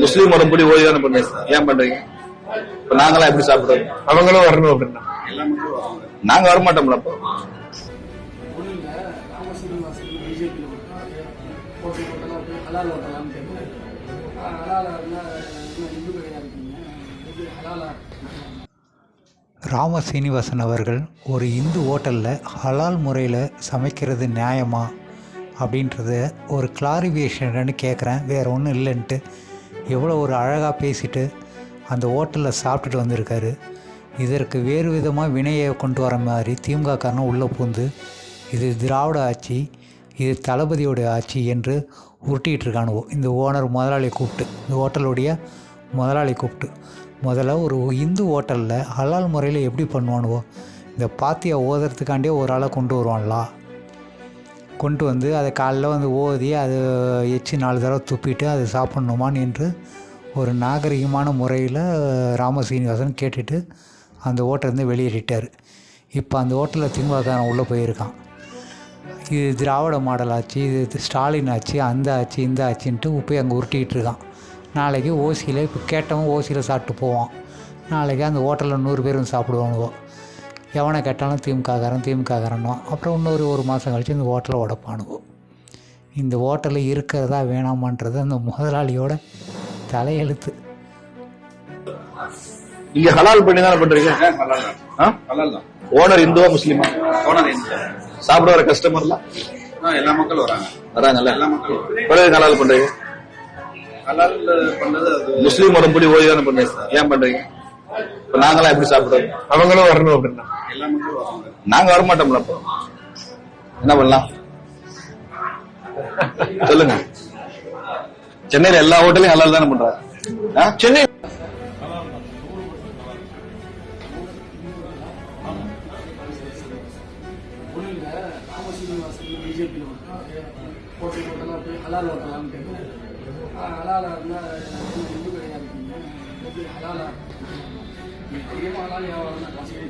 முஸ்லீம் உடம்படி ஓய்வு தானே பண்ணுங்க ஏன் பண்றீங்க? இப்ப நாங்களாம் எப்படி சாப்பிடுறோம் அவங்களும் வரணும் அப்படின்னா. நாங்க வர மாட்டோம்ல அப்போ. ராம சீனிவாசன் அவர்கள் ஒரு இந்து ஹோட்டலில் ஹலால் முறையில் சமைக்கிறது நியாயமா? அப்படின்றத ஒரு கிளாரிஃபிகேஷன்னு கேட்குறேன் வேறு ஒன்றும் இல்லைன்ட்டு. எவ்வளோ ஒரு அழகாக பேசிட்டு அந்த ஹோட்டலில் சாப்பிட்டுட்டு வந்திருக்காரு. இதற்கு வேறு விதமாக வினையை கொண்டு வர மாதிரி திமுக காரணம் உள்ளே பூந்து இது திராவிட ஆட்சி இது தளபதியோடைய ஆட்சி என்று உருட்டிகிட்டு இருக்கானுவோ. இந்த ஓனர் முதலாளி கூப்பிட்டு இந்த ஹோட்டலுடைய முதலாளி கூப்பிட்டு முதல்ல ஒரு இந்து ஹோட்டலில் ஹலால் முறையில் எப்படி பண்ணுவானுவோ இந்த பாத்தியை ஓதுறதுக்காண்டியே ஒரு ஆளை கொண்டு வருவான்லா. கொண்டு வந்து அதை காலைல வந்து ஓதி அது எச்சு நாலு தடவை துப்பிட்டு அது சாப்பிட்ணுமான்னு என்று ஒரு நாகரிகமான முறையில் ராம சீனிவாசன் கேட்டுட்டு அந்த ஓட்டிலேருந்து வெளியேறிட்டார். இப்போ அந்த ஹோட்டலில் திமுகக்காரன் உள்ளே போயிருக்கான். இது திராவிட மாடல் ஆச்சு இது ஸ்டாலின் ஆச்சு அந்த ஆச்சு இந்த ஆச்சுன்ட்டு போய் அங்கே உருட்டிக்கிட்டு இருக்கான். நாளைக்கு ஓசியில் இப்போ கேட்டவன் ஓசியில் சாப்பிட்டு போவான். நாளைக்கு அந்த ஹோட்டலில் நூறு பேர் வந்து சாப்பிடுவானுவோ. எவனை கேட்டாலும் திமுககாரன் திமுககாரன்னுவான் அப்புறம் இன்னொரு ஒரு மாதம் கழிச்சு இந்த ஹோட்டலை உடப்பானுவோ இந்த ஹோட்டலில் இருக்கிறதா வேணாமான்றது அந்த முதலாளியோட தலையெழுத்து. இங்க ஹலால் பண்ணி தானே பண்றீங்க? ஏன் ஹலால் தான். ஆ? ஹலால் தான். ஓனர் இந்துவா முஸ்லீமா? ஓனர் சாப்பிட வர கஸ்டமர்லாம் எல்லா மக்களும் வராங்க. வராங்கல்ல? எல்லா மக்களும் ஹலால் பண்றீங்க? ஹலால் பண்ணது முஸ்லீம் உடம்படி ஓய்வு தானே பண்ணுங்க ஏன் பண்றீங்க? இப்ப நாங்களாம் எப்படி சாப்பிடுறோம் அவங்களும் வரணும் அப்படின்னா. எல்லா மக்களும் வராங்க நாங்க வர மாட்டோம்ல அப்போ. என்ன பண்ணலாம்? சொல்லுங்க. சென்னையில எல்லா ஹோட்டலையும் ஹலால் தானே பண்றாங்க? சென்னை பிஜேபியில் ஹலால் ஹலாலா இருந்தால் இந்து கிடையாது இருக்கீங்க இது ஹலாலா அதிகமாக ஹலால் வியாபாரம் தான் சரி